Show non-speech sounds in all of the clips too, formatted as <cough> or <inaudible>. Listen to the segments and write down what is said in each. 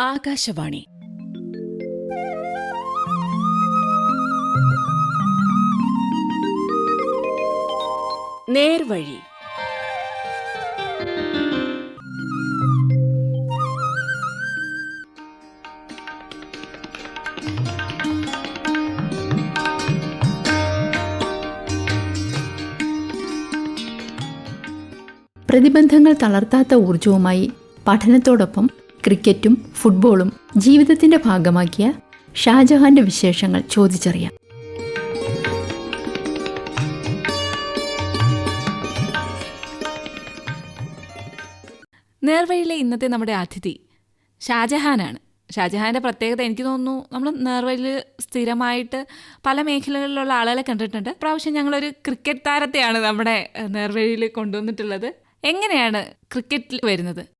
ആകാശവാണി. നേർവഴി. പ്രതിബന്ധങ്ങൾ തളർത്താത്ത ഊർജവുമായി പഠനത്തോടൊപ്പം ക്രിക്കറ്റും ഫുട്ബോളും ജീവിതത്തിന്റെ ഭാഗമാക്കിയ ഷാജഹാന്റെ വിശേഷങ്ങൾ ചോദിച്ചറിയാം. നേർവഴിയിലെ ഇന്നത്തെ നമ്മുടെ അതിഥി ഷാജഹാനാണ്. ഷാജഹാന്റെ പ്രത്യേകത എനിക്ക് തോന്നുന്നു നമ്മൾ നേർവഴിയിൽ സ്ഥിരമായിട്ട് പല മേഖലകളിലുള്ള ആളുകളെ കണ്ടിട്ടുണ്ട്. പ്രാവശ്യം ഞങ്ങളൊരു ക്രിക്കറ്റ് താരത്തെയാണ് നമ്മുടെ നേർവഴിയിൽ കൊണ്ടുവന്നിട്ടുള്ളത്. എങ്ങനെയാണ് ക്രിക്കറ്റിൽ വരുന്നത്?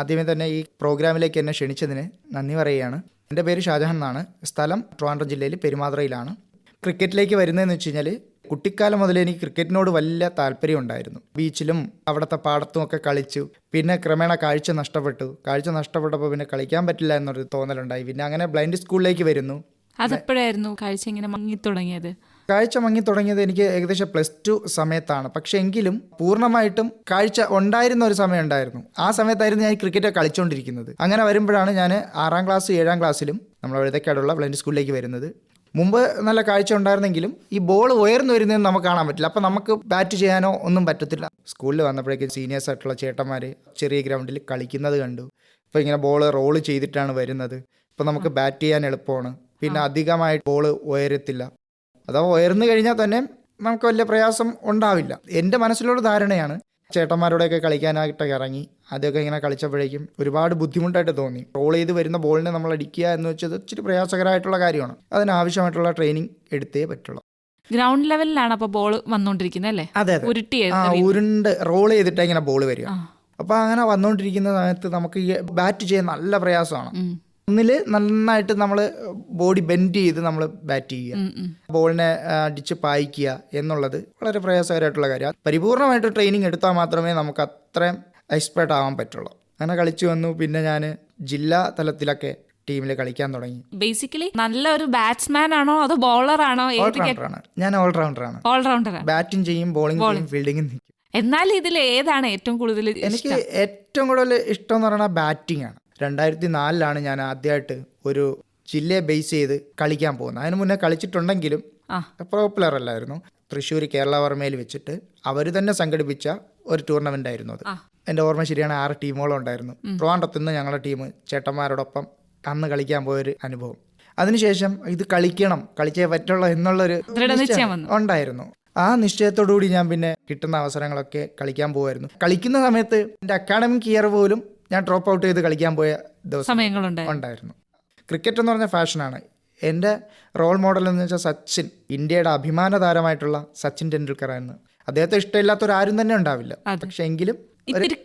ആദ്യമേ തന്നെ ഈ പ്രോഗ്രാമിലേക്ക് എന്നെ ക്ഷണിച്ചതിന് നന്ദി പറയുകയാണ്. എന്റെ പേര് ഷാജഹാൻ എന്നാണ്. സ്ഥലം ട്രിവാൻഡ്രം ജില്ലയിൽ പെരുമാതുറയിലാണ്. ക്രിക്കറ്റിലേക്ക് വരുന്നതെന്ന് വെച്ച് കഴിഞ്ഞാൽ കുട്ടിക്കാലം മുതലേ എനിക്ക് ക്രിക്കറ്റിനോട് വലിയ താല്പര്യം ഉണ്ടായിരുന്നു. ബീച്ചിലും അവിടുത്തെ പാടത്തും ഒക്കെ കളിച്ചു. പിന്നെ ക്രമേണ കാഴ്ച നഷ്ടപ്പെട്ടു. കാഴ്ച നഷ്ടപ്പെട്ടപ്പോൾ പിന്നെ കളിക്കാൻ പറ്റില്ല എന്നൊരു തോന്നലുണ്ടായി. പിന്നെ അങ്ങനെ ബ്ലൈൻഡ് സ്കൂളിലേക്ക് വരുന്നു. അതെപ്പോഴായിരുന്നു കാഴ്ച ഇങ്ങനെ മങ്ങി തുടങ്ങിയത് കാഴ്ച മങ്ങി തുടങ്ങിയത് എനിക്ക് ഏകദേശം പ്ലസ് ടു സമയത്താണ്. പക്ഷെ എങ്കിലും പൂർണമായിട്ടും കാഴ്ച ഉണ്ടായിരുന്ന ഒരു സമയം ഉണ്ടായിരുന്നു. ആ സമയത്തായിരുന്നു ഞാൻ ക്രിക്കറ്റ് കളിച്ചുകൊണ്ടിരിക്കുന്നത് അങ്ങനെ വരുമ്പോഴാണ് ഞാൻ ആറാം ക്ലാസ് ഏഴാം ക്ലാസ്സിലും നമ്മൾ എഴുതക്കാടുള്ള ബ്ലൈൻഡ് സ്കൂളിലേക്ക് വരുന്നത്. മുമ്പ് നല്ല കാഴ്ച ഉണ്ടായിരുന്നെങ്കിലും ഈ ബോൾ ഉയർന്നു വരുന്നതെന്ന് നമുക്ക് കാണാൻ പറ്റില്ല. അപ്പം നമുക്ക് ബാറ്റ് ചെയ്യാനോ ഒന്നും പറ്റത്തില്ല. സ്കൂളിൽ വന്നപ്പോഴേക്കും സീനിയേഴ്സ് ആയിട്ടുള്ള ചേട്ടന്മാർ ചെറിയ ഗ്രൗണ്ടിൽ കളിക്കുന്നത് കണ്ടു. ഇപ്പോൾ ഇങ്ങനെ ബോൾ റോൾ ചെയ്തിട്ടാണ് വരുന്നത്. ഇപ്പോൾ നമുക്ക് ബാറ്റ് ചെയ്യാൻ എളുപ്പമാണ്. പിന്നെ അധികമായിട്ട് ബോൾ ഉയരത്തില്ല. അഥവാ ഉയർന്നു കഴിഞ്ഞാൽ തന്നെ നമുക്ക് വലിയ പ്രയാസം ഉണ്ടാവില്ല. എന്റെ മനസ്സിലുള്ള ധാരണയാണ് ചേട്ടന്മാരോടെയൊക്കെ കളിക്കാനായിട്ടൊക്കെ ഇറങ്ങി അതൊക്കെ ഇങ്ങനെ കളിച്ചപ്പോഴേക്കും ഒരുപാട് ബുദ്ധിമുട്ടായിട്ട് തോന്നി. റോൾ ചെയ്ത് വരുന്ന ബോളിനെ നമ്മൾ അടിക്കുക എന്ന് വെച്ചത് ഇച്ചിരി പ്രയാസകരമായിട്ടുള്ള കാര്യമാണ്. അതിനാവശ്യമായിട്ടുള്ള ട്രെയിനിങ് എടുത്തേ പറ്റുള്ളൂ. ഗ്രൗണ്ട് ലെവലിലാണ് അപ്പോൾ ബോൾ വന്നുകൊണ്ടിരിക്കുന്നത് അല്ലേ? അതെ ഉരുട്ടി ആ ഉരുണ്ട് റോൾ ചെയ്തിട്ട് ഇങ്ങനെ ബോൾ വരിക. അപ്പോൾ അങ്ങനെ വന്നുകൊണ്ടിരിക്കുന്ന സമയത്ത് നമുക്ക് ഈ ബാറ്റ് ചെയ്യാൻ നല്ല പ്രയാസമാണ്. ഒന്നിൽ നന്നായിട്ട് നമ്മൾ ബോഡി ബെൻഡ് ചെയ്ത് നമ്മൾ ബാറ്റ് ചെയ്യുക. ബോളിനെ അടിച്ച് പായിക്കുക എന്നുള്ളത് വളരെ പ്രയാസകരമായിട്ടുള്ള കാര്യമാണ് പരിപൂർണമായിട്ട് ട്രെയിനിങ് എടുത്താൽ മാത്രമേ നമുക്ക് അത്രയും എക്സ്പേർട്ട് ആവാൻ പറ്റുള്ളൂ. അങ്ങനെ കളിച്ചു വന്നു. പിന്നെ ഞാൻ ജില്ലാ തലത്തിലൊക്കെ ടീമിൽ കളിക്കാൻ തുടങ്ങി. ബേസിക്കലി നല്ലൊരു ബാറ്റ്സ്മാൻ ആണോ അതോ ബോളർ ആണോ? ഞാൻ ഓൾറൗണ്ടറാണ് ഞാൻ ഓൾറൗണ്ടറാണ് ഓൾറൗണ്ടറാണ് ബാറ്റിംഗ് ചെയ്യും ബോളിംഗ് ചെയ്യും ഫീൽഡിംഗും നിൽക്കും എന്നാൽ ഇതിൽ ഏതാണ് ഏറ്റവും കൂടുതൽ എനിക്ക് ഏറ്റവും കൂടുതൽ ഇഷ്ടം എന്ന് പറയുന്നത് ബാറ്റിംഗ് ആണ്. രണ്ടായിരത്തി നാലിലാണ് ഞാൻ ആദ്യമായിട്ട് ഒരു ജില്ലയെ ബേസ് ചെയ്ത് കളിക്കാൻ പോകുന്നത്. അതിന് മുന്നേ കളിച്ചിട്ടുണ്ടെങ്കിലും. പോപ്പുലർ അല്ലായിരുന്നു. തൃശ്ശൂർ കേരള വർമ്മയിൽ വെച്ചിട്ട് അവർ തന്നെ സംഘടിപ്പിച്ച ഒരു ടൂർണമെന്റ് ആയിരുന്നു അത്. എന്റെ എന്റെ ഓർമ്മ ശരിയാണ് ആറ് ടീമുകളും ഉണ്ടായിരുന്നു. ട്രോണ്ടത്തു നിന്ന് ഞങ്ങളുടെ ടീം ചേട്ടന്മാരോടൊപ്പം അന്ന് കളിക്കാൻ പോയൊരു അനുഭവം. അതിനുശേഷം ഇത് കളിക്കണം കളിച്ചേ പറ്റുള്ളൂ എന്നുള്ളൊരു. ഉണ്ടായിരുന്നു. ആ നിശ്ചയത്തോടുകൂടി ഞാൻ പിന്നെ കിട്ടുന്ന അവസരങ്ങളൊക്കെ കളിക്കാൻ പോകുമായിരുന്നു കളിക്കുന്ന സമയത്ത് എന്റെ അക്കാഡമിക് ഇയർ പോലും ഞാൻ ഡ്രോപ്പ് ഔട്ട് ചെയ്ത് കളിക്കാൻ പോയ ദിവസം സമയങ്ങളുണ്ട്. ഉണ്ടായിരുന്നു. ക്രിക്കറ്റ് എന്ന് പറഞ്ഞ ഫാഷനാണ് എന്റെ റോൾ മോഡൽ എന്ന് വെച്ചാൽ സച്ചിൻ ഇന്ത്യയുടെ അഭിമാന താരമായിട്ടുള്ള സച്ചിൻ ടെണ്ടുൽക്കർ ആയിരുന്നു. അദ്ദേഹത്തെ ഇഷ്ടമില്ലാത്തൊരാരും തന്നെ ഉണ്ടാവില്ല. പക്ഷെ എങ്കിലും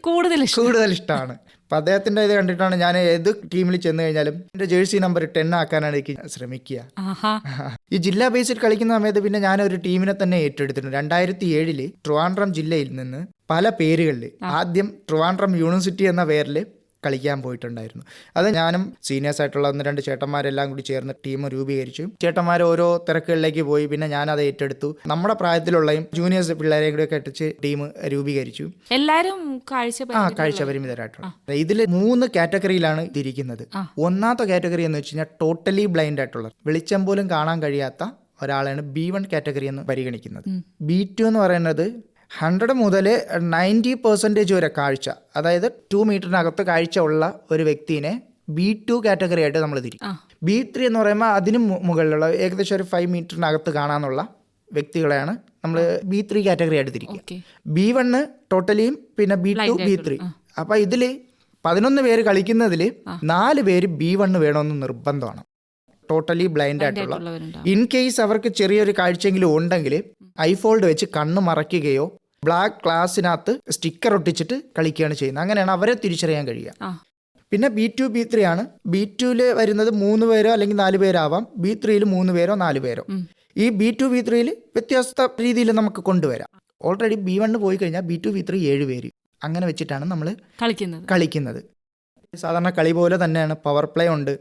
കൂടുതൽ കൂടുതൽ ഇഷ്ടമാണ്. അപ്പം അദ്ദേഹത്തിന്റെ ഇത് കണ്ടിട്ടാണ് ഞാൻ ഏത് ടീമിൽ ചെന്ന് കഴിഞ്ഞാലും എന്റെ ജേഴ്സി നമ്പർ ടെൻ ആക്കാനാണ് എനിക്ക് ശ്രമിക്കുക. ഈ ജില്ലാ ബേസിൽ കളിക്കുന്ന സമയത്ത് പിന്നെ ഞാൻ ഒരു ടീമിനെ തന്നെ ഏറ്റെടുത്തിട്ടുണ്ട്. രണ്ടായിരത്തി ഏഴിൽ ട്രിവാൻഡ്രം ജില്ലയിൽ നിന്ന് പല പേരുകളിൽ ആദ്യം ട്രിവാൻഡ്രം യൂണിവേഴ്സിറ്റി എന്ന പേരിൽ കളിക്കാൻ പോയിട്ടുണ്ടായിരുന്നു. അത് ഞാനും സീനിയേഴ്സ് ആയിട്ടുള്ള ഒന്ന് രണ്ട് ചേട്ടന്മാരെല്ലാം കൂടി ചേർന്ന് ടീം രൂപീകരിച്ചു. ചേട്ടന്മാർ ഓരോ തിരക്കുകളിലേക്ക് പോയി. പിന്നെ ഞാൻ അത് ഏറ്റെടുത്തു. നമ്മുടെ പ്രായത്തിലുള്ളയും ജൂനിയേഴ്സ് പിള്ളേരെയും കൂടി ഒക്കെ ടീം രൂപീകരിച്ചു. എല്ലാവരും ആ കാഴ്ച പരിമിതരായിട്ടുള്ള ഇതിൽ മൂന്ന് കാറ്റഗറിയിലാണ് ഇതിരിക്കുന്നത്. ഒന്നാമത്തെ കാറ്റഗറി എന്ന് വെച്ച് കഴിഞ്ഞാൽ ടോട്ടലി ബ്ലൈൻഡ് ആയിട്ടുള്ള വെളിച്ചം പോലും കാണാൻ കഴിയാത്ത ഒരാളാണ് ബി വൺ കാറ്റഗറി എന്ന് പരിഗണിക്കുന്നത്. ബി ടു എന്ന് പറയുന്നത് ഹൺഡ്രഡ് മുതൽ നയന്റി പെർസെന്റേജ് വരെ കാഴ്ച അതായത് ടു മീറ്ററിനകത്ത് കാഴ്ച ഉള്ള ഒരു വ്യക്തിനെ ബി ടു കാറ്റഗറി ആയിട്ട് നമ്മൾ തിരിക്കും. ബി ത്രീ എന്ന് പറയുമ്പോൾ അതിനും മുകളിലുള്ള ഏകദേശം ഒരു ഫൈവ് മീറ്ററിനകത്ത് കാണാനുള്ള വ്യക്തികളെയാണ് നമ്മൾ ബി ത്രീ കാറ്റഗറി ആയിട്ട് തിരിക്കുക. ബി വണ്ണ് ടോട്ടലിയും പിന്നെ ബി ടു ബി ത്രീ അപ്പം ഇതിൽ പതിനൊന്ന് പേര് കളിക്കുന്നതിൽ നാല് പേര് ബി വണ്ണ് വേണമെന്ന് നിർബന്ധമാണ്. ടോട്ടലി ബ്ലൈൻഡ് ആയിട്ടുള്ള. ഇൻ കേസ് അവർക്ക് ചെറിയൊരു കാഴ്ചയെങ്കിലും ഉണ്ടെങ്കിൽ ഐഫോൾഡ് വെച്ച് കണ്ണ് മറയ്ക്കുകയോ ബ്ലാക്ക് ഗ്ലാസിനകത്ത് സ്റ്റിക്കർ ഒട്ടിച്ചിട്ട് കളിക്കുകയാണ് ചെയ്യുന്നത്. അങ്ങനെയാണ് അവരെ തിരിച്ചറിയാൻ കഴിയുക. പിന്നെ ബി ടു ബി ത്രീ ആണ്. ബി ടുവിൽ വരുന്നത് മൂന്ന് പേരോ അല്ലെങ്കിൽ നാല് പേരാവാം. ബി ത്രീയിൽ മൂന്ന് പേരോ നാല് പേരോ. ഈ ബി ടു ബി ത്രീയിൽ വ്യത്യസ്ത രീതിയിൽ നമുക്ക് കൊണ്ടുവരാം. ഓൾറെഡി ബി വണ്ണ് പോയി കഴിഞ്ഞാൽ ബി ടു ബി ത്രീ ഏഴ് പേര്. അങ്ങനെ വെച്ചിട്ടാണ് നമ്മൾ കളിക്കുന്നത്. കളിക്കുന്നത്. സാധാരണ കളി പോലെ തന്നെയാണ്. പവർ പ്ലേ ഉണ്ട്.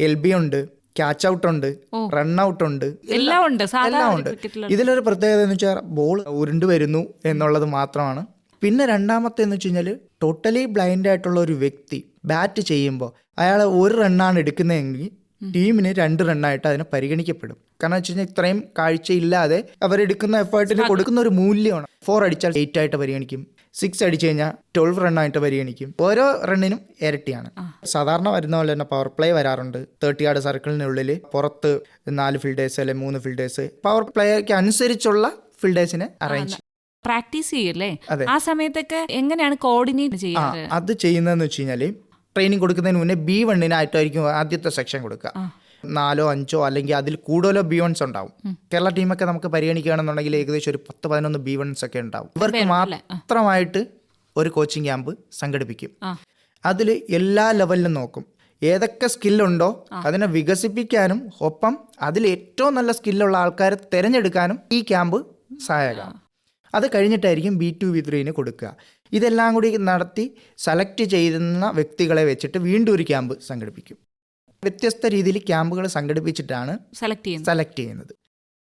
എൽ ബി ഉണ്ട്. ക്യാച്ച് ഔട്ട് ഉണ്ട് റൺ ഔട്ട് ഉണ്ട് എല്ലാം ഉണ്ട് എല്ലാം ഉണ്ട്. ഇതിലൊരു പ്രത്യേകത എന്ന് വെച്ചാൽ ബോൾ ഉരുണ്ട് വരുന്നു എന്നുള്ളത് മാത്രമാണ്. പിന്നെ രണ്ടാമത്തെ എന്ന് വെച്ച് കഴിഞ്ഞാൽ ടോട്ടലി ബ്ലൈൻഡ് ആയിട്ടുള്ള ഒരു വ്യക്തി ബാറ്റ് ചെയ്യുമ്പോൾ അയാൾ ഒരു റണ്ണാണ് എടുക്കുന്നതെങ്കിൽ ടീമിന് രണ്ട് റണ്ണായിട്ട് അതിനെ പരിഗണിക്കപ്പെടും. കാരണം വെച്ച് കഴിഞ്ഞാൽ ഇത്രയും കാഴ്ചയില്ലാതെ അവരെടുക്കുന്ന എഫേർട്ടിന് കൊടുക്കുന്ന ഒരു മൂല്യമാണ്. ഫോർ അടിച്ചാൽ എയ്റ്റ് ആയിട്ട് പരിഗണിക്കും. സിക്സ് അടിച്ചു കഴിഞ്ഞാൽ ട്വൽവ് റണ്ണായിട്ട് പരിഗണിക്കും ഓരോ റണ്ണിനും ഇരട്ടിയാണ്. സാധാരണ വരുന്ന പോലെ തന്നെ പവർ പ്ലേ വരാറുണ്ട്. തേർട്ടി ആർഡ് സർക്കിളിനുള്ളിൽ പുറത്ത് നാല് ഫീൽഡേഴ്സ് അല്ലെ മൂന്ന് ഫീൽഡേഴ്സ് പവർ പ്ലേക്ക് അനുസരിച്ചുള്ള ഫീൽഡേഴ്സിനെ അറേഞ്ച് പ്രാക്ടീസ് ചെയ്യല്ലേ. ആ സമയത്തൊക്കെ എങ്ങനെയാണ് കോർഡിനേറ്റ് ചെയ്യുന്നത് അത് ചെയ്യുന്നതെന്ന് വെച്ച് കഴിഞ്ഞാൽ ട്രെയിനിങ് കൊടുക്കുന്നതിന് മുന്നേ ബി വണ്ണിനായിട്ടായിരിക്കും ആദ്യത്തെ സെക്ഷൻ കൊടുക്കുക. നാലോ അഞ്ചോ അല്ലെങ്കിൽ അതിൽ കൂടുതലോ ബി വൺസ് ഉണ്ടാവും. കേരള ടീമൊക്കെ നമുക്ക് പരിഗണിക്കുകയാണെന്നുണ്ടെങ്കിൽ ഏകദേശം ഒരു പത്ത് പതിനൊന്ന് ബി വൺസ് ഒക്കെ ഉണ്ടാവും. ഇവർക്ക് മാത്രമായിട്ട് ഒരു കോച്ചിങ് ക്യാമ്പ് സംഘടിപ്പിക്കും. അതിൽ എല്ലാ ലെവലിലും നോക്കും. ഏതൊക്കെ സ്കില്ലുണ്ടോ അതിനെ വികസിപ്പിക്കാനും ഒപ്പം അതിൽ ഏറ്റവും നല്ല സ്കില്ലുള്ള ആൾക്കാരെ തിരഞ്ഞെടുക്കാനും ഈ ക്യാമ്പ് സഹായകമാണ്. അത് കഴിഞ്ഞിട്ടായിരിക്കും ബി ടു ബി ത്രീന് കൊടുക്കുക. ഇതെല്ലാം കൂടി നടത്തി സെലക്ട് ചെയ്യുന്ന വ്യക്തികളെ വെച്ചിട്ട് വീണ്ടും ഒരു ക്യാമ്പ് സംഘടിപ്പിക്കും. വ്യത്യസ്ത രീതിയിൽ ക്യാമ്പുകൾ സംഘടിപ്പിച്ചിട്ടാണ് സെലക്ട് ചെയ്യുന്നത്. സെലക്ട് ചെയ്യുന്നത്.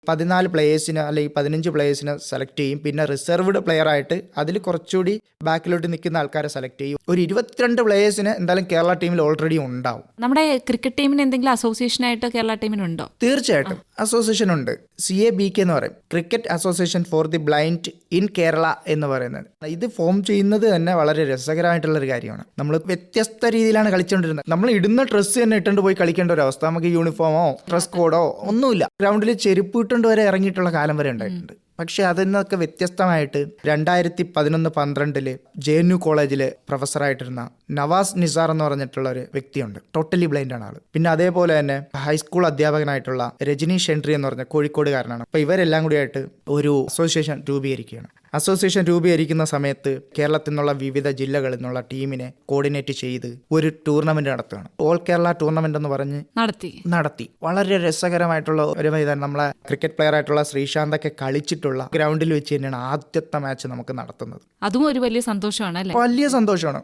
പതിനാല് പ്ലേയേഴ്സിന് അല്ലെങ്കിൽ പതിനഞ്ച് പ്ലേയേഴ്സിനെ സെലക്ട് ചെയ്യും. പിന്നെ റിസർവ്ഡ് പ്ലെയർ ആയിട്ട് അതിൽ കുറച്ചുകൂടി ബാക്കിലോട്ട് നിൽക്കുന്ന ആൾക്കാരെ സെലക്ട് ചെയ്യും. ഒരു ഇരുപത്തിരണ്ട് പ്ലേയേഴ്സിന് എന്തായാലും കേരള ടീമിൽ ഓൾറെഡി ഉണ്ടാവും. നമ്മുടെ ക്രിക്കറ്റ് ടീമിന് എന്തെങ്കിലും അസോസിയേഷൻ ആയിട്ട് കേരള ടീമിനുണ്ടോ തീർച്ചയായിട്ടും. അസോസിയേഷൻ ഉണ്ട്. സി എ ബി കെ എന്ന് പറയും. Cricket association for the blind in Kerala എന്ന് പറയുന്നത്. ഇത് ഫോം ചെയ്യുന്നത് തന്നെ വളരെ രസകരമായിട്ടുള്ള ഒരു കാര്യമാണ്. നമ്മൾ വ്യത്യസ്ത രീതിയിലാണ് കളിച്ചുകൊണ്ടിരുന്നത് നമ്മൾ ഇടുന്ന ഡ്രസ്സ് തന്നെ ഇട്ടുകൊണ്ട് പോയി കളിക്കേണ്ട ഒരു അവസ്ഥ. നമുക്ക് യൂണിഫോമോ ഡ്രസ് കോഡോ ഒന്നുമില്ല. ഗ്രൗണ്ടിൽ ചെരുപ്പ് ഇട്ടുകൊണ്ട് വരെ ഇറങ്ങിയിട്ടുള്ള കാലം വരെ ഉണ്ടായിട്ടുണ്ട്. പക്ഷെ അതിൽ നിന്നൊക്കെ വ്യത്യസ്തമായിട്ട് രണ്ടായിരത്തി പതിനൊന്ന് പന്ത്രണ്ടിൽ ജെ എൻ യു കോളേജിലെ പ്രൊഫസറായിട്ടിരുന്ന നവാസ് നിസാർ എന്ന് പറഞ്ഞിട്ടുള്ള ഒരു വ്യക്തിയുണ്ട്. ടോട്ടലി ബ്ലൈൻഡ് ആണ് ആൾ പിന്നെ അതേപോലെ തന്നെ ഹൈസ്കൂൾ അധ്യാപകനായിട്ടുള്ള രജനീഷ് ഷെൻട്രി എന്ന് പറഞ്ഞ കോഴിക്കോടുകാരനാണ്. അപ്പോൾ ഇവരെല്ലാം കൂടിയായിട്ട് ഒരു അസോസിയേഷൻ രൂപീകരിക്കുകയാണ്. അസോസിയേഷൻ രൂപീകരിക്കുന്ന സമയത്ത് കേരളത്തിൽ നിന്നുള്ള വിവിധ ജില്ലകളിൽ നിന്നുള്ള ടീമിനെ കോർഡിനേറ്റ് ചെയ്ത് ഒരു ടൂർണമെന്റ് നടത്തുകയാണ്. ഓൾ കേരള ടൂർണമെന്റ് എന്ന് പറഞ്ഞ് നടത്തി. നടത്തി. വളരെ രസകരമായിട്ടുള്ള ഒരു മൈതാനം. നമ്മളെ ക്രിക്കറ്റ് പ്ലെയർ ആയിട്ടുള്ള ശ്രീശാന്തൊക്കെ കളിച്ചിട്ടുള്ള ഗ്രൗണ്ടിൽ വെച്ച് തന്നെയാണ് ആദ്യത്തെ മാച്ച് നമുക്ക് നടത്തുന്നത്. അതും ഒരു വലിയ സന്തോഷമാണ് വലിയ സന്തോഷമാണ്.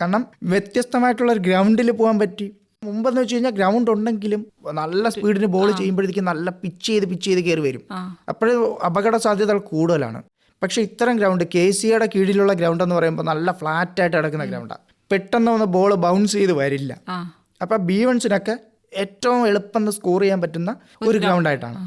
കാരണം വ്യത്യസ്തമായിട്ടുള്ള ഒരു ഗ്രൗണ്ടിൽ പോകാൻ പറ്റി. മുമ്പെന്ന് വെച്ച് കഴിഞ്ഞാൽ ഗ്രൗണ്ട് ഉണ്ടെങ്കിലും നല്ല സ്പീഡിന് ബോൾ ചെയ്യുമ്പോഴത്തേക്കും നല്ല പിച്ച് ചെയ്ത് പിച്ച് ചെയ്ത് കയറി വരും. അപ്പോഴും അപകട സാധ്യതകൾ കൂടുതലാണ്. പക്ഷേ ഇത്തരം ഗ്രൗണ്ട് കെ സിയുടെ കീഴിലുള്ള ഗ്രൗണ്ട് എന്ന് പറയുമ്പോൾ നല്ല ഫ്ലാറ്റ് ആയിട്ട് കിടക്കുന്ന ഗ്രൗണ്ടാണ് പെട്ടെന്ന് ഒന്ന് ബോൾ ബൗൺസ് ചെയ്ത് വരില്ല. അപ്പോൾ അപ്പം ബി വൺസിനൊക്കെ ഏറ്റവും എളുപ്പം സ്കോർ ചെയ്യാൻ പറ്റുന്ന ഒരു ഗ്രൗണ്ടായിട്ടാണ്.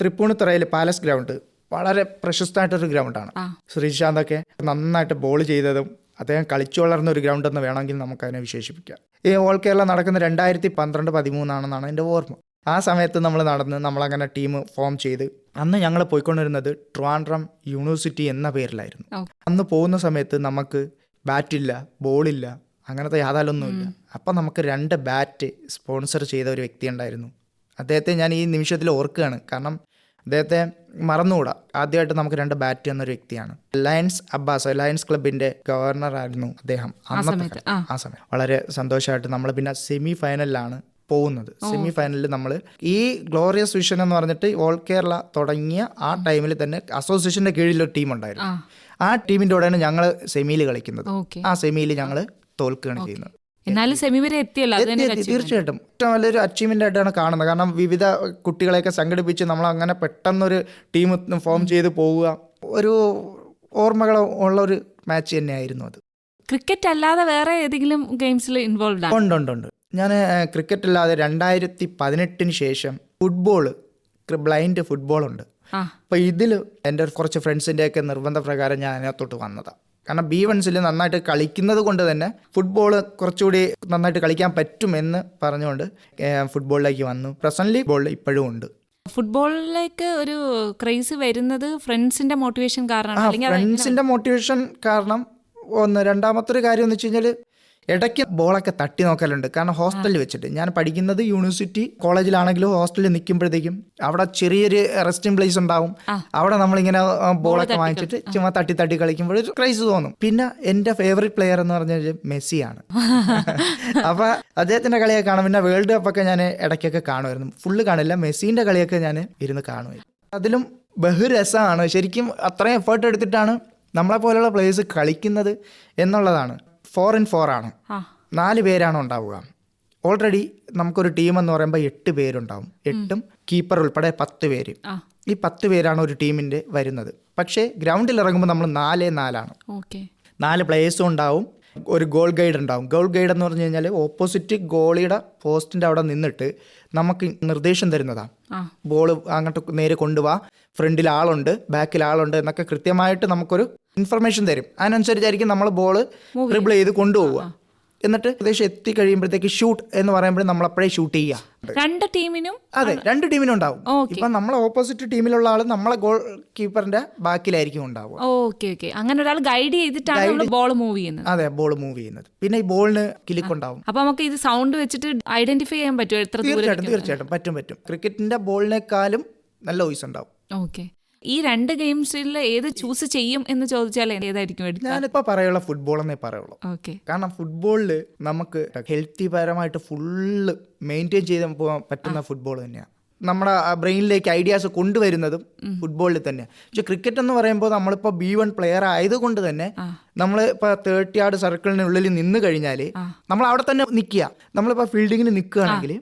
തൃപ്പൂണിത്തറയിൽ പാലസ് ഗ്രൗണ്ട് വളരെ പ്രശസ്തമായിട്ടൊരു ഗ്രൗണ്ടാണ്. ശ്രീശാന്ത് ശ്രീശാന്തൊക്കെ നന്നായിട്ട് ബോൾ ചെയ്തതും അദ്ദേഹം കളിച്ചു വളർന്ന ഒരു ഗ്രൗണ്ട് എന്ന് വേണമെങ്കിൽ നമുക്ക് അതിനെ വിശേഷിപ്പിക്കാം. ഈ ഓൾ കേരള നടക്കുന്ന രണ്ടായിരത്തി പന്ത്രണ്ട് പതിമൂന്നാണെന്നാണ് എന്റെ ഓർമ്മ. ആ സമയത്ത് നമ്മൾ നടന്ന് നമ്മളങ്ങനെ ടീം ഫോം ചെയ്ത് അന്ന് ഞങ്ങൾ പോയിക്കൊണ്ടിരുന്നത് ട്രിവാൻഡ്രം യൂണിവേഴ്സിറ്റി എന്ന പേരിലായിരുന്നു. അന്ന് പോകുന്ന സമയത്ത് നമുക്ക് ബാറ്റില്ല ബോളില്ല അങ്ങനത്തെ യാതാലൊന്നുമില്ല അപ്പം നമുക്ക് രണ്ട് ബാറ്റ് സ്പോൺസർ ചെയ്ത ഒരു വ്യക്തി ഉണ്ടായിരുന്നു. അദ്ദേഹത്തെ ഞാൻ ഈ നിമിഷത്തിൽ ഓർക്കുകയാണ്. കാരണം അദ്ദേഹത്തെ മറന്നുകൂടാ. ആദ്യമായിട്ട് നമുക്ക് രണ്ട് ബാറ്റ് എന്നൊരു വ്യക്തിയാണ്. ലയൻസ് അബ്ബാസ് ലയൻസ് ക്ലബിന്റെ ഗവർണർ ആയിരുന്നു അദ്ദേഹം അന്നത്തെ സമയത്ത്, ആ. സമയം. വളരെ സന്തോഷമായിട്ട് നമ്മൾ പിന്നെ സെമി ഫൈനലിലാണ് പോകുന്നത്. സെമി ഫൈനലിൽ നമ്മൾ ഈ ഗ്ലോറിയസ് വിഷൻ എന്ന് പറഞ്ഞിട്ട് ഓൾ കേരള തുടങ്ങിയ ആ ടൈമിൽ തന്നെ അസോസിയേഷന്റെ കീഴിൽ ഒരു ടീം ഉണ്ടായിരുന്നു ആ ടീമിന്റെ കൂടെയാണ് ഞങ്ങൾ സെമിയിൽ കളിക്കുന്നത്. ആ സെമിയിൽ ഞങ്ങൾ തോൽക്കുകയാണ് ചെയ്യുന്നത്. എന്നാലും സെമി വരെ എത്തിയല്ലോ തീർച്ചയായിട്ടും. ഏറ്റവും വലിയൊരു അച്ചീവ്മെന്റ് ആയിട്ടാണ് കാണുന്നത്. കാരണം വിവിധ കുട്ടികളെയൊക്കെ സംഘടിപ്പിച്ച് നമ്മൾ അങ്ങനെ പെട്ടെന്നൊരു ടീം ഫോം ചെയ്ത് പോവുക ഒരു ഓർമ്മകൾ ഉള്ള ഒരു മാച്ച് തന്നെയായിരുന്നു അത്. ക്രിക്കറ്റ് അല്ലാതെ വേറെ ഏതെങ്കിലും ഗെയിംസിൽ ഇൻവോൾവ് ഉണ്ട് ഉണ്ട് ഉണ്ട്. ഞാൻ ക്രിക്കറ്റ് അല്ലാതെ രണ്ടായിരത്തി പതിനെട്ടിന് ശേഷം ഫുട്ബോൾ ബ്ലൈൻഡ് ഫുട്ബോൾ ഉണ്ട്. അപ്പൊ അപ്പോൾ ഇതിൽ എന്റെ കുറച്ച് ഫ്രണ്ട്സിന്റെയൊക്കെ നിർബന്ധ പ്രകാരം ഞാൻ അതിനകത്തോട്ട് വന്നതാണ് കാരണം ബി വൺസിൽ നന്നായിട്ട് കളിക്കുന്നത് കൊണ്ട് തന്നെ ഫുട്ബോൾ കുറച്ചുകൂടി നന്നായിട്ട് കളിക്കാൻ പറ്റുമെന്ന് പറഞ്ഞുകൊണ്ട് ഫുട്ബോളിലേക്ക് വന്നു. പ്രസന്റ്ലി ബോളിൽ ഇപ്പോഴും ഉണ്ട്. ഫുട്ബോളിലേക്ക് ഒരു ക്രേസ് വരുന്നത് ഫ്രണ്ട്സിന്റെ മോട്ടിവേഷൻ കാരണം ഫ്രണ്ട്സിന്റെ മോട്ടിവേഷൻ കാരണം ഒന്ന് രണ്ടാമത്തെ ഒരു കാര്യം എന്ന് വെച്ച് കഴിഞ്ഞാൽ ഇടയ്ക്ക് ബോളൊക്കെ തട്ടി നോക്കലുണ്ട്. കാരണം ഹോസ്റ്റലിൽ വെച്ചിട്ട്. ഞാൻ പഠിക്കുന്നത് യൂണിവേഴ്സിറ്റി കോളേജിലാണെങ്കിലും ഹോസ്റ്റലിൽ നിൽക്കുമ്പോഴത്തേക്കും അവിടെ ചെറിയൊരു റെസ്റ്റിംഗ് പ്ലേസ് ഉണ്ടാവും. അവിടെ നമ്മളിങ്ങനെ ബോളൊക്കെ വാങ്ങിച്ചിട്ട് ചുമ്മാ തട്ടി തട്ടി കളിക്കുമ്പോൾ ഒരു ക്രൈസ് തോന്നും. പിന്നെ എന്റെ ഫേവറേറ്റ് പ്ലെയർ എന്ന് പറഞ്ഞാൽ മെസ്സിയാണ്. <laughs> അപ്പൊ അദ്ദേഹത്തിന്റെ കളിയൊക്കെ കാണും. പിന്നെ വേൾഡ് കപ്പൊക്കെ ഞാൻ ഇടയ്ക്കൊക്കെ കാണുമായിരുന്നു. ഫുള്ള് കാണില്ല. മെസ്സിന്റെ കളിയൊക്കെ ഞാൻ ഇരുന്ന് കാണുമായിരുന്നു. അതിലും ബഹുരസമാണ് ശരിക്കും അത്രയും എഫേർട്ട് എടുത്തിട്ടാണ് നമ്മളെ പോലെയുള്ള പ്ലേയേഴ്സ് കളിക്കുന്നത് എന്നുള്ളതാണ്. ഫോർ ഇൻ ഫോർ ആണ്. നാല് പേരാണ് ഉണ്ടാവുക. ഓൾറെഡി നമുക്കൊരു ടീം എന്ന് പറയുമ്പോൾ എട്ട് പേരുണ്ടാവും. എട്ടും കീപ്പർ ഉൾപ്പെടെ പത്ത് പേര്. ഈ പത്ത് പേരാണ് ഒരു ടീമിന്റെ വരുന്നത്. പക്ഷേ ഗ്രൗണ്ടിൽ ഇറങ്ങുമ്പോൾ നമ്മൾ നാലേ നാലാണ്. ഓക്കെ. നാല് പ്ലേയേഴ്സും ഉണ്ടാവും. ഒരു ഗോൾ ഗൈഡ് ഉണ്ടാവും. ഗോൾ ഗൈഡ് എന്ന് പറഞ്ഞു കഴിഞ്ഞാൽ ഓപ്പോസിറ്റ് ഗോളിയുടെ പോസ്റ്റിന്റെ അവിടെ നിന്നിട്ട് നമുക്ക് നിർദ്ദേശം തരുന്നതാണ് ബോൾ അങ്ങോട്ട് നേരെ കൊണ്ടുപോവാ ഫ്രണ്ടിൽ ആളുണ്ട് ബാക്കിൽ ആളുണ്ട് എന്നൊക്കെ കൃത്യമായിട്ട് നമുക്കൊരു ഇൻഫർമേഷൻ തരും. അതിനനുസരിച്ചായിരിക്കും നമ്മൾ ബോൾ ഡ്രിബിൾ ചെയ്ത് കൊണ്ടുപോവുക. എന്നിട്ട് ഏകദേശം എത്തി കഴിയുമ്പോഴത്തേക്ക് ഷൂട്ട് എന്ന് പറയുമ്പോൾ നമ്മൾ അപ്പോഴേ ഷൂട്ട് ചെയ്യുക. രണ്ട് ടീമിനും അതെ രണ്ട് ടീമിനും ഉണ്ടാവും. ഇപ്പൊ നമ്മളെ ഓപ്പോസിറ്റ് ടീമിലുള്ള ആൾ നമ്മളെ ഗോൾ കീപ്പറിന്റെ ബാക്കിലായിരിക്കും ഉണ്ടാവുക. ഓക്കെ ഓക്കെ അങ്ങനെ ഒരാൾ ഗൈഡ് ചെയ്തിട്ടാണ് നമ്മൾ ബോൾ മൂവ് ചെയ്യുന്നത്. അതെ ബോൾ മൂവ് ചെയ്യുന്നത്. പിന്നെ ഈ ബോളിന് കിലിക്ക് ഉണ്ടാവും. അപ്പൊ നമുക്ക് ഇത് സൗണ്ട് വെച്ചിട്ട് ഐഡന്റിഫൈ ചെയ്യാൻ പറ്റുമോ? എത്ര തീർച്ചയായിട്ടും തീർച്ചയായിട്ടും. പറ്റും പറ്റും. ക്രിക്കറ്റിന്റെ ബോളിനേക്കാളും നല്ല വോയിസ് ഉണ്ടാവും. ഓക്കെ ഈ രണ്ട് ഗെയിംസിൽ ഏത് ചൂസ് ചെയ്യും എന്ന് ചോദിച്ചാൽ ഏതായിരിക്കും ഞാനിപ്പോ ഞാനിപ്പോൾ പറയുള്ള ഫുട്ബോൾ എന്നേ പറയുള്ളൂ. ഓക്കെ. കാരണം ഫുട്ബോളിൽ നമുക്ക് ഹെൽത്തി പരമായിട്ട് ഫുള്ള് മെയിന്റെയിൻ ചെയ്ത് പോകാൻ പറ്റുന്ന ഫുട്ബോൾ തന്നെയാണ് നമ്മുടെ ബ്രെയിനിലേക്ക് ഐഡിയാസ് കൊണ്ടുവരുന്നതും ഫുട്ബോളിൽ തന്നെയാണ് പക്ഷെ ക്രിക്കറ്റ് എന്ന് പറയുമ്പോൾ നമ്മളിപ്പോൾ ബി വൺ പ്ലെയർ ആയതുകൊണ്ട് തന്നെ നമ്മൾ ഇപ്പോൾ തേർട്ടി ആർഡ് സർക്കിളിനുള്ളിൽ നിന്ന് കഴിഞ്ഞാൽ നമ്മൾ അവിടെ തന്നെ നിൽക്കുക നമ്മളിപ്പോൾ ഫീൽഡിങ്ങിന് നിൽക്കുകയാണെങ്കിൽ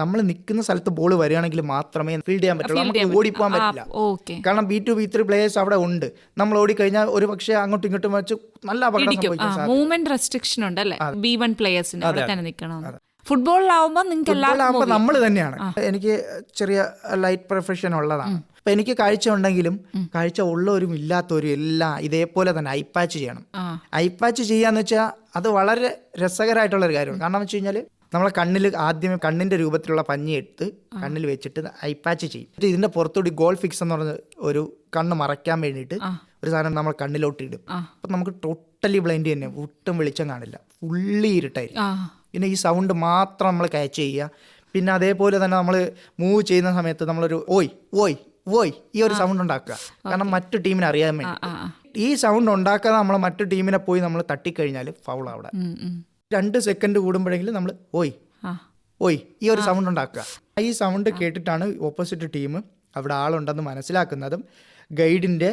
നമ്മൾ നിൽക്കുന്ന സ്ഥലത്ത് ബോൾ വരികയാണെങ്കിൽ മാത്രമേ ഫീൽഡ് ചെയ്യാൻ പറ്റുള്ളൂ. നമുക്ക് ഓടിപ്പോകാൻ പറ്റില്ല. കാരണം B two B three players അവിടെ ഉണ്ട്. നമ്മൾ ഓടിക്കഴിഞ്ഞാൽ ഒരു പക്ഷേ അങ്ങോട്ടും ഇങ്ങോട്ടും വെച്ച് നല്ല അപകടം മൂവ്മെന്റ് റെസ്ട്രിക്ഷൻ ഉണ്ട് അല്ലേ? ബി വൺ പ്ലേയേഴ്സിന് അവിടെ തന്നെ നിൽക്കണം. ഫുട്ബോളിലാവുമ്പോൾ നിങ്ങൾക്ക് ഫുട്ബോളാകുമ്പോൾ നമ്മൾ തന്നെയാണ്. എനിക്ക് ചെറിയ ലൈറ്റ് പ്രൊഫഷൻ ഉള്ളതാണ്. അപ്പൊ എനിക്ക് കാഴ്ച ഉണ്ടെങ്കിലും കാഴ്ച ഉള്ളവരും ഇല്ലാത്തവരും എല്ലാം ഇതേപോലെ തന്നെ ഐപാച്ച് ചെയ്യണം. ഐപാച്ച് ചെയ്യാന്ന് വെച്ചാൽ അത് വളരെ രസകരമായിട്ടുള്ള ഒരു കാര്യമാണ്. കാരണം വെച്ച് കഴിഞ്ഞാൽ നമ്മളെ കണ്ണിൽ ആദ്യം കണ്ണിന്റെ രൂപത്തിലുള്ള പഞ്ഞി എടുത്ത് കണ്ണിൽ വെച്ചിട്ട് ഐ പാച്ച് ചെയ്യും. ഇതിന്റെ പുറത്തുകൂടി ഗോൾ ഫിക്സ് എന്ന് പറഞ്ഞ ഒരു കണ്ണ് മറയ്ക്കാൻ വേണ്ടിയിട്ട് ഒരു സാധനം നമ്മൾ കണ്ണിലോട്ട് ഇടും. അപ്പം നമുക്ക് ടോട്ടലി ബ്ലൈൻഡ് തന്നെ ഒട്ടും വെളിച്ചം കാണില്ല. ഫുള്ളി ഇരുട്ടായിരിക്കും. പിന്നെ ഈ സൗണ്ട് മാത്രം നമ്മൾ ക്യാച്ച് ചെയ്യുക. പിന്നെ അതേപോലെ തന്നെ നമ്മൾ മൂവ് ചെയ്യുന്ന സമയത്ത് നമ്മളൊരു ഓയ് ഓയ് ഓയ് ഈ ഒരു സൗണ്ട് ഉണ്ടാക്കുക. കാരണം മറ്റു ടീമിനെ അറിയാൻ വേണ്ടി. ഈ സൗണ്ട് ഉണ്ടാക്കാതെ നമ്മൾ മറ്റു ടീമിനെ പോയി നമ്മൾ തട്ടിക്കഴിഞ്ഞാൽ ഫൗൾ അവിടെ. രണ്ട് സെക്കൻഡ് കൂടുമ്പോഴെങ്കിലും നമ്മൾ ഓയ് ഓയ് ഈ ഒരു സൗണ്ട് ഉണ്ടാക്കുക. ഈ സൗണ്ട് കേട്ടിട്ടാണ് ഓപ്പോസിറ്റ് ടീം അവിടെ ആളുണ്ടെന്ന് മനസ്സിലാക്കുന്നതും ഗൈഡിന്റെ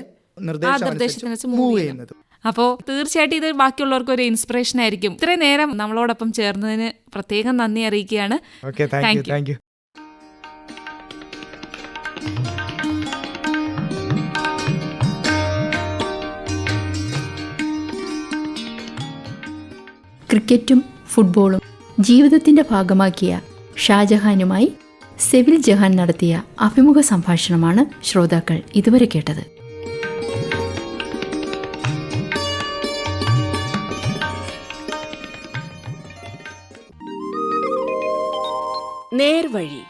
നിർദ്ദേശം മൂവ് ചെയ്യുന്നതും. അപ്പോൾ തീർച്ചയായിട്ടും ഇത് ബാക്കിയുള്ളവർക്ക് ഒരു ഇൻസ്പിറേഷൻ ആയിരിക്കും. ഇത്രയും നേരം നമ്മളോടൊപ്പം ചേർന്നതിന് പ്രത്യേകം നന്ദി അറിയിക്കുകയാണ്. താങ്ക് യു ക്രിക്കറ്റും ഫുട്ബോളും ജീവിതത്തിന്റെ ഭാഗമാക്കിയ ഷാജഹാനുമായി സെവിൽ ജഹാൻ നടത്തിയ അഭിമുഖ സംഭാഷണമാണ് ശ്രോതാക്കൾ ഇതുവരെ കേട്ടത്. നേർവഴി